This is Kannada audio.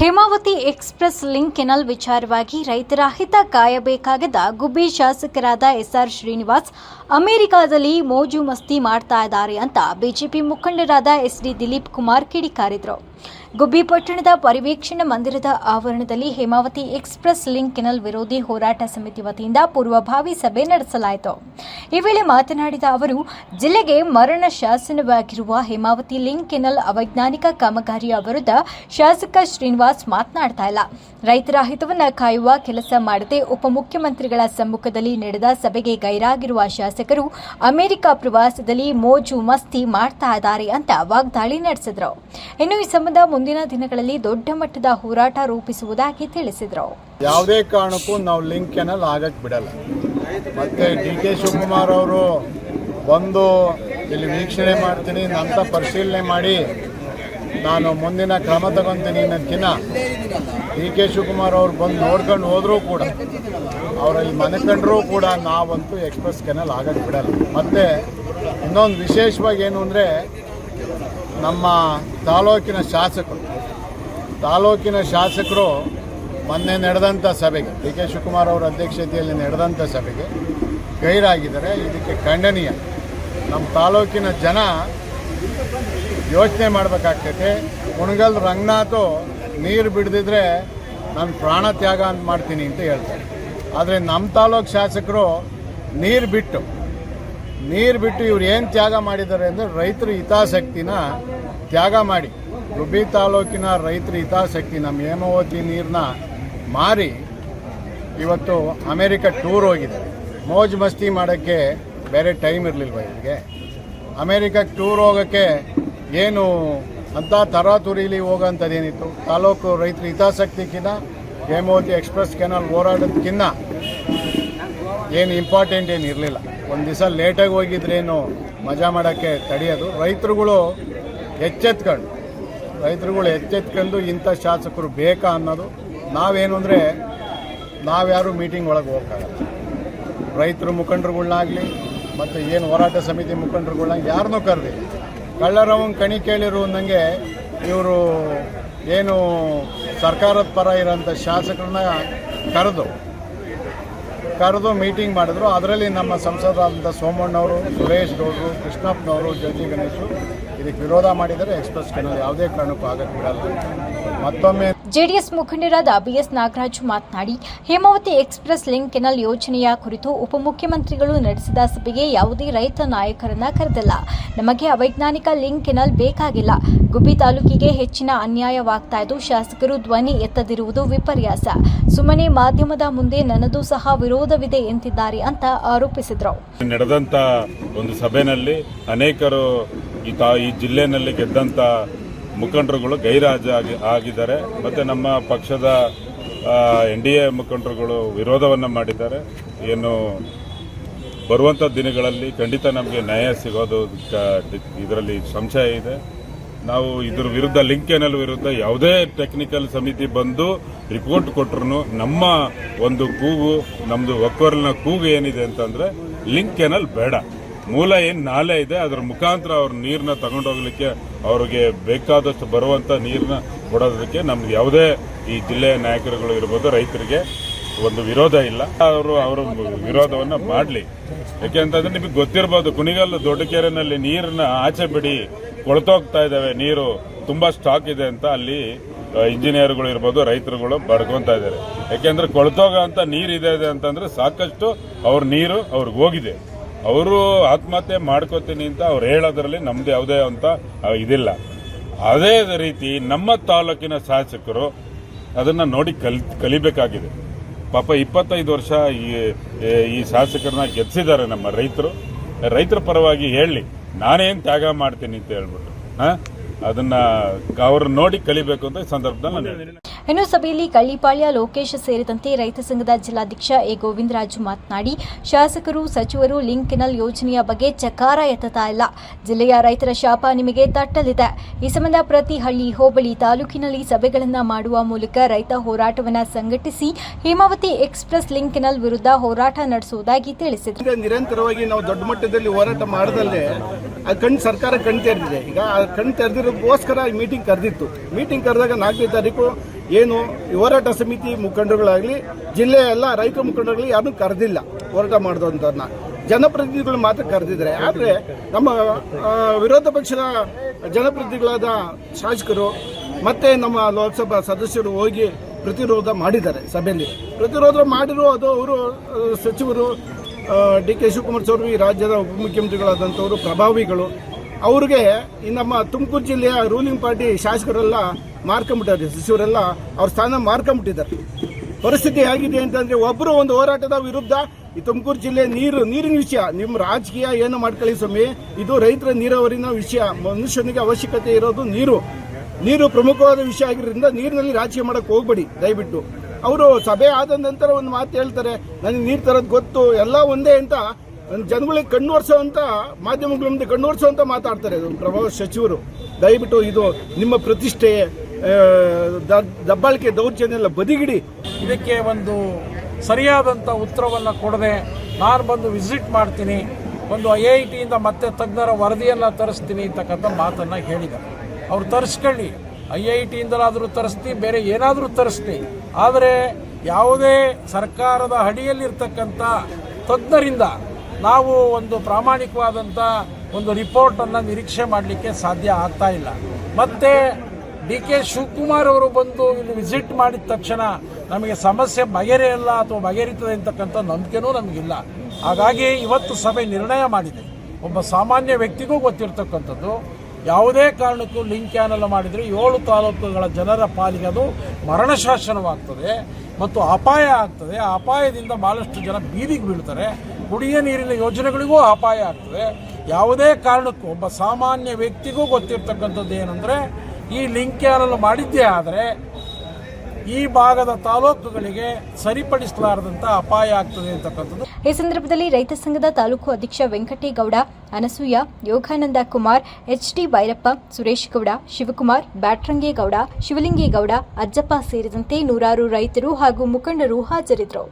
ಹೇಮಾವತಿ ಎಕ್ಸ್ಪ್ರೆಸ್ ಲಿಂಕ್ ಕೆನಲ್ ವಿಚಾರವಾಗಿ ರೈತರ ಹಿತ ಕಾಯಬೇಕಾಗದ ಗುಬ್ಬಿ ಶಾಸಕರಾದ ಎಸ್ಆರ್ ಶ್ರೀನಿವಾಸ್, ಅಮೆರಿಕಾದಲ್ಲಿ ಮೋಜು ಮಸ್ತಿ ಮಾಡ್ತಾ ಇದ್ದಾರೆ ಅಂತ ಬಿಜೆಪಿ ಮುಖಂಡರಾದ ಎಸ್ಡಿ ದಿಲೀಪ್ ಕುಮಾರ್ ಕಿಡಿಕಾರಿದರು. ಗುಬ್ಬಿ ಪಟ್ಟಣದ ಪರಿವೀಕ್ಷಣಾ ಮಂದಿರದ ಆವರಣದಲ್ಲಿ ಹೇಮಾವತಿ ಎಕ್ಸ್ಪ್ರೆಸ್ ಲಿಂಕ್ ಕೆನಲ್ ವಿರೋಧಿ ಹೋರಾಟ ಸಮಿತಿ ವತಿಯಿಂದ ಪೂರ್ವಭಾವಿ ಸಭೆ ನಡೆಸಲಾಯಿತು. ಈ ವೇಳೆ ಮಾತನಾಡಿದ ಅವರು, ಜಿಲ್ಲೆಗೆ ಮರಣ ಶಾಸನವಾಗಿರುವ ಹೇಮಾವತಿ ಲಿಂಕ್ ಕೆನಲ್ ಅವೈಜ್ಞಾನಿಕ ಕಾಮಗಾರಿಯ ವಿರುದ್ಧ ಶಾಸಕ ಶ್ರೀನಿವಾಸ್ ಮಾತನಾಡ್ತಾ ಇಲ್ಲ. ರೈತರ ಹಿತವನ್ನು ಕಾಯುವ ಕೆಲಸ ಮಾಡದೆ ಉಪಮುಖ್ಯಮಂತ್ರಿಗಳ ಸಮ್ಮುಖದಲ್ಲಿ ನಡೆದ ಸಭೆಗೆ ಗೈರಾಗಿರುವ ಶಾಸಕರು ಅಮೆರಿಕ ಪ್ರವಾಸದಲ್ಲಿ ಮೋಜು ಮಸ್ತಿ ಮಾಡ್ತಾ ಇದ್ದಾರೆ ಅಂತ ವಾಗ್ದಾಳಿ ನಡೆಸಿದರು. ಇನ್ನು ಈ ಮುಂದಿನ ದಿನಗಳಲ್ಲಿ ದೊಡ್ಡ ಮಟ್ಟದ ಹೋರಾಟ ರೂಪಿಸುವುದಾಗಿ ತಿಳಿಸಿದರು. ಯಾವುದೇ ಕಾರಣಕ್ಕೂ ನಾವು ಲಿಂಕ್ ಕೆನಲ್ ಆಗಕ್ಕೆ ಬಿಡಲ್ಲ. ಮತ್ತೆ ಡಿ ಕೆ ಶಿವಕುಮಾರ್ ಅವರು ಬಂದು ಇಲ್ಲಿ ವೀಕ್ಷಣೆ ಮಾಡ್ತೀನಿ ನಂತ ಪರಿಶೀಲನೆ ಮಾಡಿ ನಾನು ಮುಂದಿನ ಕ್ರಮ ತಗೊತೀನಿ ದಿನ ಡಿ ಕೆ ಶಿವಕುಮಾರ್ ಅವ್ರು ಬಂದು ನೋಡ್ಕೊಂಡು ಹೋದರೂ ಕೂಡ ಅವರಲ್ಲಿ ಮನೆಕಂಡ್ರೂ ಕೂಡ ನಾವಂತೂ ಎಕ್ಸ್ಪ್ರೆಸ್ ಕೆನಲ್ ಆಗಕ್ಕೆ ಬಿಡಲ್ಲ. ಮತ್ತು ಇನ್ನೊಂದು ವಿಶೇಷವಾಗಿ ಏನು ಅಂದರೆ ನಮ್ಮ ತಾಲೂಕಿನ ಶಾಸಕರು. ತಾಲೂಕಿನ ಶಾಸಕರು ಮೊನ್ನೆ ನಡೆದಂಥ ಸಭೆಗೆ, ಡಿ ಕೆ ಶಿವಕುಮಾರ್ ಅವರ ಅಧ್ಯಕ್ಷತೆಯಲ್ಲಿ ನಡೆದಂಥ ಸಭೆಗೆ ಗೈರಾಗಿದ್ದಾರೆ. ಇದಕ್ಕೆ ಖಂಡನೀಯ, ನಮ್ಮ ತಾಲೂಕಿನ ಜನ ಯೋಚನೆ ಮಾಡಬೇಕಾಗ್ತೈತೆ. ಕುಣಗಲ್ ರಂಗನಾಥು ನೀರು ಬಿಡದಿದ್ರೆ ನಾನು ಪ್ರಾಣ ತ್ಯಾಗ ಅಂತ ಮಾಡ್ತೀನಿ ಅಂತ ಹೇಳ್ತಾರೆ. ಆದರೆ ನಮ್ಮ ತಾಲೂಕು ಶಾಸಕರು ನೀರು ಬಿಟ್ಟು ನೀರು ಬಿಟ್ಟು ಇವ್ರು ಏನು ತ್ಯಾಗ ಮಾಡಿದ್ದಾರೆ ಅಂದರೆ ರೈತರ ಹಿತಾಸಕ್ತಿನ ತ್ಯಾಗ ಮಾಡಿ. ಗುಬ್ಬಿ ತಾಲೂಕಿನ ರೈತರ ಹಿತಾಸಕ್ತಿ ನಮ್ಮ ಹೇಮಾವತಿ ನೀರನ್ನ ಮಾರಿ ಇವತ್ತು ಅಮೇರಿಕ ಟೂರ್ ಹೋಗಿದ್ದಾರೆ ಮೋಜು ಮಸ್ತಿ ಮಾಡೋಕ್ಕೆ ಬೇರೆ ಟೈಮ್ ಇರಲಿಲ್ವ ಇವರಿಗೆ? ಅಮೇರಿಕಕ್ಕೆ ಟೂರ್ ಹೋಗೋಕ್ಕೆ ಏನು ಅಂತ ತರಾತುರಿಲಿ ಹೋಗೋಂಥದ್ದೇನಿತ್ತು ತಾಲೂಕು ರೈತರ ಹಿತಾಸಕ್ತಿಕ್ಕಿಂತ ಹೇಮಾವತಿ ಎಕ್ಸ್ಪ್ರೆಸ್ ಕೆನಲ್ ಹೋರಾಡೋದಕ್ಕಿಂತ ಏನು ಇಂಪಾರ್ಟೆಂಟ್ ಏನು ಇರಲಿಲ್ಲ. ಒಂದು ದಿವಸ ಲೇಟಾಗಿ ಹೋಗಿದ್ರೇನು ಮಜಾ ಮಾಡೋಕ್ಕೆ ತಡೆಯೋದು. ರೈತರುಗಳು ಎಚ್ಚೆತ್ಕೊಂಡು. ರೈತರುಗಳು ಎಚ್ಚೆತ್ಕೊಂಡು ಇಂಥ ಶಾಸಕರು ಬೇಕಾ ಅನ್ನೋದು ನಾವೇನು ಅಂದರೆ ನಾವ್ಯಾರು ಮೀಟಿಂಗ್ ಒಳಗೆ ಹೋಗೋಕ್ಕಾಗಲ್ಲ. ರೈತರು ಮುಖಂಡರುಗಳನ್ನಾಗಲಿ ಮತ್ತು ಏನು ಹೋರಾಟ ಸಮಿತಿ ಮುಖಂಡರುಗಳನ್ನ ಯಾರನ್ನೂ ಕರೆದಿಲ್ಲ. ಕಳ್ಳರವನ್ ಕಣಿ ಕೇಳಿರು ಅಂದಂಗೆ ಇವರು ಏನು ಸರ್ಕಾರದ ಪರ ಇರೋಂಥ ಶಾಸಕರನ್ನ ಕರೆದು ಕರೆದು ಮೀಟಿಂಗ್ ಮಾಡಿದ್ರು. ಅದರಲ್ಲಿ ನಮ್ಮ ಸಂಸದರಾದಂಥ ಸೋಮಣ್ಣವರು ಸುರೇಶ್ ಗೌಡರು ಕೃಷ್ಣಪ್ಪನವರು ಜ್ಯೋತಿ ಗಣೇಶು ಇದಕ್ಕೆ ವಿರೋಧ ಮಾಡಿದರೆ ಎಕ್ಸ್ಪ್ರೆಸ್ ಕೆನಲ್ ಯಾವುದೇ ಕಾರಣಕ್ಕೂ ಆಗಕ್ಕೆ ಬಿಡಲ್ಲ ಮತ್ತೊಮ್ಮೆ ಜೆಡಿಎಸ್ ಮುಖಂಡರಾದ ಬಿಎಸ್ ನಾಗರಾಜ್ ಮಾತನಾಡಿ ಹೇಮಾವತಿ ಎಕ್ಸ್ಪ್ರೆಸ್ ಲಿಂಕ್ ಕೆನಲ್ ಯೋಜನೆಯ ಕುರಿತು ಉಪಮುಖ್ಯಮಂತ್ರಿಗಳು ನಡೆಸಿದ ಸಭೆಗೆ ಯಾವುದೇ ರೈತ ನಾಯಕರನ್ನ ಕರೆದಿಲ್ಲ. ನಮಗೆ ಅವೈಜ್ಞಾನಿಕ ಲಿಂಕ್ ಕೆನಲ್ ಬೇಕಾಗಿಲ್ಲ. ಗುಬ್ಬಿ ತಾಲೂಕಿಗೆ ಹೆಚ್ಚಿನ ಅನ್ಯಾಯವಾಗ್ತಾ ಇದ್ದು ಶಾಸಕರು ಧ್ವನಿ ಎತ್ತದಿರುವುದು ವಿಪರ್ಯಾಸ. ಸುಮ್ಮನೆ ಮಾಧ್ಯಮದ ಮುಂದೆ ನನ್ನದು ಸಹ ವಿರೋಧವಿದೆ ಎಂದಿದ್ದಾರೆ ಅಂತ ಆರೋಪಿಸಿದರು. ನಡೆದಂತ ಒಂದು ಸಭೆಯಲ್ಲಿ ಅನೇಕರು ಈ ತಾ, ಈ ಜಿಲ್ಲೆಯಲ್ಲಿ ಗೆದ್ದಂಥ ಮುಖಂಡರುಗಳು ಗೈರಾಜಾಗಿ ಆಗಿದ್ದಾರೆ. ಮತ್ತು ನಮ್ಮ ಪಕ್ಷದ ಎನ್ ಡಿ ಎ ಮುಖಂಡರುಗಳು ವಿರೋಧವನ್ನು ಮಾಡಿದ್ದಾರೆ. ಏನು ಬರುವಂಥ ದಿನಗಳಲ್ಲಿ ಖಂಡಿತ ನಮಗೆ ನ್ಯಾಯ ಸಿಗೋದು ಇದರಲ್ಲಿ ಸಂಶಯ ಇದೆ. ನಾವು ಇದ್ರ ವಿರುದ್ಧ ಲಿಂಕ್ ಕೆನಲ್ ವಿರುದ್ಧ ಯಾವುದೇ ಟೆಕ್ನಿಕಲ್ ಸಮಿತಿ ಬಂದು ರಿಪೋರ್ಟ್ ಕೊಟ್ಟರು ನಮ್ಮ ಒಂದು ಕೂಗು ನಮ್ಮದು ಒಕ್ಕೊರಲಿನ ಕೂಗು ಏನಿದೆ ಅಂತಂದ್ರೆ ಲಿಂಕ್ ಏನಲ್ಲಿ ಬೇಡ. ಮೂಲ ಏನು ನಾಲೆ ಇದೆ, ಅದರ ಮುಖಾಂತರ ಅವ್ರ ನೀರನ್ನ ತಗೊಂಡೋಗ್ಲಿಕ್ಕೆ ಅವ್ರಿಗೆ ಬೇಕಾದಷ್ಟು ಬರುವಂತ ನೀರನ್ನ ಕೊಡೋದಕ್ಕೆ ನಮ್ಗೆ ಯಾವುದೇ ಈ ಜಿಲ್ಲೆಯ ನಾಯಕರುಗಳು ಇರ್ಬೋದು, ರೈತರಿಗೆ ಒಂದು ವಿರೋಧ ಇಲ್ಲ. ಅವರು ಅವರ ವಿರೋಧವನ್ನ ಮಾಡಲಿ. ಯಾಕೆಂತಂದ್ರೆ ನಿಮಗೆ ಗೊತ್ತಿರ್ಬೋದು ಕುಣಿಗಲ್ಲು ದೊಡ್ಡ ಕೆರೆನಲ್ಲಿ ನೀರನ್ನ ಆಚೆ ಬಿಡಿ ಕೊಳ್ತೋಗ್ತಾ ಇದ್ದಾವೆ, ನೀರು ತುಂಬಾ ಸ್ಟಾಕ್ ಇದೆ ಅಂತ ಅಲ್ಲಿ ಇಂಜಿನಿಯರ್ಗಳು ಇರ್ಬೋದು, ರೈತರುಗಳು ಬಡ್ಕೊತಾ ಇದ್ದಾರೆ. ಯಾಕೆಂದ್ರೆ ಕೊಳ್ತೋಗ ಅಂತ ನೀರು ಇದೆ ಅಂತಂದ್ರೆ ಸಾಕಷ್ಟು ಅವ್ರ ನೀರು ಅವ್ರಿಗೆ ಹೋಗಿದೆ. ಅವರು ಆತ್ಮಹತ್ಯೆ ಮಾಡ್ಕೋತೀನಿ ಅಂತ ಅವ್ರು ಹೇಳೋದ್ರಲ್ಲಿ ನಮ್ದು ಯಾವುದೇ ಅಂತ ಇದಿಲ್ಲ. ಅದೇ ರೀತಿ ನಮ್ಮ ತಾಲೂಕಿನ ಶಾಸಕರು ಅದನ್ನ ನೋಡಿ ಕಲ್, ಕಲಿಬೇಕಾಗಿದೆ. ಪಾಪ ಇಪ್ಪತ್ತೈದು ವರ್ಷ ಈ ಈ ಶಾಸಕರನ್ನ ಗೆದ್ದಿದ್ದಾರೆ ನಮ್ಮ ರೈತರು. ರೈತರ ಪರವಾಗಿ ಹೇಳಿ, ನಾನೇನು ತ್ಯಾಗ ಮಾಡ್ತೀನಿ ಅಂತ ಹೇಳ್ಬಿಟ್ಟು, ಹಾಂ? ಅದನ್ನ ಅವ್ರನ್ನ ನೋಡಿ ಕಲಿಬೇಕು ಅಂತ ಈ ಸಂದರ್ಭದಲ್ಲಿ ನಾನು. ಇನ್ನು ಸಭೆಯಲ್ಲಿ ಕಳ್ಳಿಪಾಳ್ಯ ಲೋಕೇಶ್ ಸೇರಿದಂತೆ ರೈತ ಸಂಘದ ಜಿಲ್ಲಾಧ್ಯಕ್ಷ ಎ ಗೋವಿಂದರಾಜು ಮಾತನಾಡಿ, ಶಾಸಕರು, ಸಚಿವರು ಲಿಂಕ್ ಕೆನಲ್ ಯೋಜನೆಯ ಬಗ್ಗೆ ಚಕಾರ ಎತ್ತತಾ ಇಲ್ಲ. ಜಿಲ್ಲೆಯ ರೈತರ ಶಾಪ ನಿಮಗೆ ತಟ್ಟಲಿದೆ. ಈ ಸಂಬಂಧ ಪ್ರತಿ ಹಳ್ಳಿ, ಹೋಬಳಿ, ತಾಲೂಕಿನಲ್ಲಿ ಸಭೆಗಳನ್ನು ಮಾಡುವ ಮೂಲಕ ರೈತ ಹೋರಾಟವನ್ನು ಸಂಘಟಿಸಿ, ಹೇಮಾವತಿ ಎಕ್ಸ್ಪ್ರೆಸ್ ಲಿಂಕ್ ಕೆನಲ್ ವಿರುದ್ಧ ಹೋರಾಟ ನಡೆಸುವುದಾಗಿ ತಿಳಿಸಿದರು. ನಿರಂತರವಾಗಿ ನಾವು ದೊಡ್ಡ ಮಟ್ಟದಲ್ಲಿ ಹೋರಾಟ ಮಾಡದಲ್ಲೇ ಕಣ್ಣು ಸರ್ಕಾರ ಕಣ್ ತೆರೆದಿದೆ. ಈಗ ಆ ಕಣ್ ತೆರೆದಿರೋದಕ್ಕೋಸ್ಕರ ಮೀಟಿಂಗ್ ಕರೆದಿತ್ತು. ಮೀಟಿಂಗ್ ಕರೆದಾಗ ನಾಲ್ಕನೇ ತಾರೀಕು ಏನು ಹೋರಾಟ ಸಮಿತಿ ಮುಖಂಡರುಗಳಾಗಲಿ, ಜಿಲ್ಲೆಯ ಎಲ್ಲ ರೈತ ಮುಖಂಡರುಗಳು ಯಾರನ್ನೂ ಕರೆದಿಲ್ಲ ಹೋರಾಟ ಮಾಡಿದಂಥವ್ರನ್ನ ಜನಪ್ರತಿನಿಧಿಗಳು ಮಾತ್ರ ಕರೆದಿದ್ದಾರೆ. ಆದರೆ ನಮ್ಮ ವಿರೋಧ ಪಕ್ಷದ ಜನಪ್ರತಿನಿಧಿಗಳಾದ ಶಾಸಕರು ಮತ್ತೆ ನಮ್ಮ ಲೋಕಸಭಾ ಸದಸ್ಯರು ಹೋಗಿ ಪ್ರತಿರೋಧ ಮಾಡಿದ್ದಾರೆ ಸಭೆಯಲ್ಲಿ. ಪ್ರತಿರೋಧ ಮಾಡಿರೋ ಅದು ಅವರು ಸಚಿವರು ಡಿ ಕೆ ಶಿವಕುಮಾರ್ ಸ್ವಾಮಿ, ರಾಜ್ಯದ ಉಪಮುಖ್ಯಮಂತ್ರಿಗಳಾದಂಥವರು, ಪ್ರಭಾವಿಗಳು. ಅವ್ರಿಗೆ ಈ ನಮ್ಮ ತುಮಕೂರು ಜಿಲ್ಲೆಯ ರೂಲಿಂಗ್ ಪಾರ್ಟಿ ಶಾಸಕರೆಲ್ಲ ಮಾರ್ಕೊಂಬಿಟ್ಟಾರೆ ಸಚಿವರೆಲ್ಲ ಅವ್ರ ಸ್ಥಾನ ಮಾರ್ಕೊಂಬಿಟ್ಟಿದ್ದಾರೆ ಪರಿಸ್ಥಿತಿ ಹೇಗಿದೆ ಅಂತಂದ್ರೆ ಒಬ್ಬರು ಒಂದು ಹೋರಾಟದ ವಿರುದ್ಧ ಈ ತುಮಕೂರು ಜಿಲ್ಲೆ ನೀರು, ನೀರಿನ ವಿಷಯ, ನಿಮ್ಮ ರಾಜಕೀಯ ಏನು ಮಾಡ್ಕೊಳ್ಳಿ ಸ್ವಾಮಿ? ಇದು ರೈತರ ನೀರಾವರಿನ ವಿಷಯ. ಮನುಷ್ಯನಿಗೆ ಅವಶ್ಯಕತೆ ಇರೋದು ನೀರು. ನೀರು ಪ್ರಮುಖವಾದ ವಿಷಯ ಆಗಿರೋದ್ರಿಂದ ನೀರಿನಲ್ಲಿ ರಾಜಕೀಯ ಮಾಡಕ್ಕೆ ಹೋಗ್ಬೇಡಿ, ದಯವಿಟ್ಟು. ಅವರು ಸಭೆ ಆದ ನಂತರ ಒಂದು ಮಾತು ಹೇಳ್ತಾರೆ, ನನಗೆ ನೀರು ತರೋದು ಗೊತ್ತು, ಎಲ್ಲ ಒಂದೇ ಅಂತ ಜನಗಳಿಗೆ ಕಣ್ಣು ಒರೆಸೋಂಥ ಮಾಧ್ಯಮಗಳ ಮುಂದೆ ಕಣ್ಣು ಅಂತ ಮಾತಾಡ್ತಾರೆ. ಪ್ರಭಾವ ಸಚಿವರು. ದಯವಿಟ್ಟು ಇದು ನಿಮ್ಮ ಪ್ರತಿಷ್ಠೆ ದಬ್ಬಾಳಿಕೆ ದೌರ್ಜನ್ಯ ಎಲ್ಲ ಬದಿಗಿಡಿ. ಇದಕ್ಕೆ ಒಂದು ಸರಿಯಾದಂಥ ಉತ್ತರವನ್ನು ಕೊಡದೆ ನಾನು ಬಂದು ವಿಸಿಟ್ ಮಾಡ್ತೀನಿ. ಒಂದು ಐ ಐ ಟಿಯಿಂದ ಮತ್ತೆ ತಜ್ಞರ ವರದಿಯನ್ನು ತರಿಸ್ತೀನಿ ಅಂತಕ್ಕಂಥ ಮಾತನ್ನು ಹೇಳಿದ್ದಾರೆ. ಅವ್ರು ತರಿಸ್ಕೊಳ್ಳಿ. ಐ ಐ ಟಿಯಿಂದಲಾದರೂ ತರಿಸ್ತೀನಿ, ಬೇರೆ ಏನಾದರೂ ತರಿಸ್ತೀನಿ. ಆದರೆ ಯಾವುದೇ ಸರ್ಕಾರದ ಅಡಿಯಲ್ಲಿರ್ತಕ್ಕಂಥ ತಜ್ಞರಿಂದ ನಾವು ಒಂದು ಪ್ರಾಮಾಣಿಕವಾದಂಥ ಒಂದು ರಿಪೋರ್ಟನ್ನು ನಿರೀಕ್ಷೆ ಮಾಡಲಿಕ್ಕೆ ಸಾಧ್ಯ ಆಗ್ತಾ ಇಲ್ಲ. ಮತ್ತು ಡಿ ಕೆ ಶಿವಕುಮಾರ್ ಅವರು ಬಂದು ಇಲ್ಲಿ ವಿಸಿಟ್ ಮಾಡಿದ ತಕ್ಷಣ ನಮಗೆ ಸಮಸ್ಯೆ ಬಗೆಹರಿಯಲ್ಲ ಅಥವಾ ಬಗೆಹರಿತದೆ ಅಂತಕ್ಕಂಥ ನಂಬಿಕೆನೂ ನಮಗಿಲ್ಲ. ಹಾಗಾಗಿ ಇವತ್ತು ಸಭೆ ನಿರ್ಣಯ ಮಾಡಿದೆ. ಒಬ್ಬ ಸಾಮಾನ್ಯ ವ್ಯಕ್ತಿಗೂ ಗೊತ್ತಿರ್ತಕ್ಕಂಥದ್ದು, ಯಾವುದೇ ಕಾರಣಕ್ಕೂ ಲಿಂಕ್ ಕ್ಯಾನಲ್ ಮಾಡಿದರೆ ಏಳು ತಾಲೂಕುಗಳ ಜನರ ಪಾಲಿಗೆ ಅದು ಮರಣಶಾಸನವಾಗ್ತದೆ ಮತ್ತು ಅಪಾಯ ಆಗ್ತದೆ. ಆ ಅಪಾಯದಿಂದ ಭಾಳಷ್ಟು ಜನ ಬೀದಿಗೆ ಬೀಳ್ತಾರೆ. ಕುಡಿಯ ನೀರಿನ ಯೋಜನೆಗಳಿಗೂ ಅಪಾಯ ಆಗ್ತದೆ. ಯಾವುದೇ ಕಾರಣಕ್ಕೂ ಒಬ್ಬ ಸಾಮಾನ್ಯ ವ್ಯಕ್ತಿಗೂ ಗೊತ್ತಿರ್ತಕ್ಕಂಥದ್ದು ಏನಂದರೆ, ಈ ಲಿಂಕ್ ಯಾರಲ್ಲ ಮಾಡಿದ್ದೇ ಆದರೆ ಈ ಭಾಗದ ತಾಲೂಕುಗಳಿಗೆ ಸರಿಪಡಿಸಲಾರದಂತ ಅಪಾಯ ಆಗ್ತದೆ ಅಂತಕ್ಕಂಥದ್ದು. ಈ ಸಂದರ್ಭದಲ್ಲಿ ರೈತ ಸಂಘದ ತಾಲೂಕು ಅಧ್ಯಕ್ಷ ವೆಂಕಟೇಗೌಡ, ಅನಸೂಯ, ಯೋಗಾನಂದ ಕುಮಾರ್, ಎಚ್ ಡಿ ಭೈರಪ್ಪ ಸುರೇಶ್ ಗೌಡ, ಶಿವಕುಮಾರ್, ಬ್ಯಾಟ್ರಂಗೇಗೌಡ, ಶಿವಲಿಂಗೇಗೌಡ, ಅಜ್ಜಪ್ಪ ಸೇರಿದಂತೆ ನೂರಾರು ರೈತರು ಹಾಗೂ ಮುಖಂಡರು ಹಾಜರಿದ್ದರು.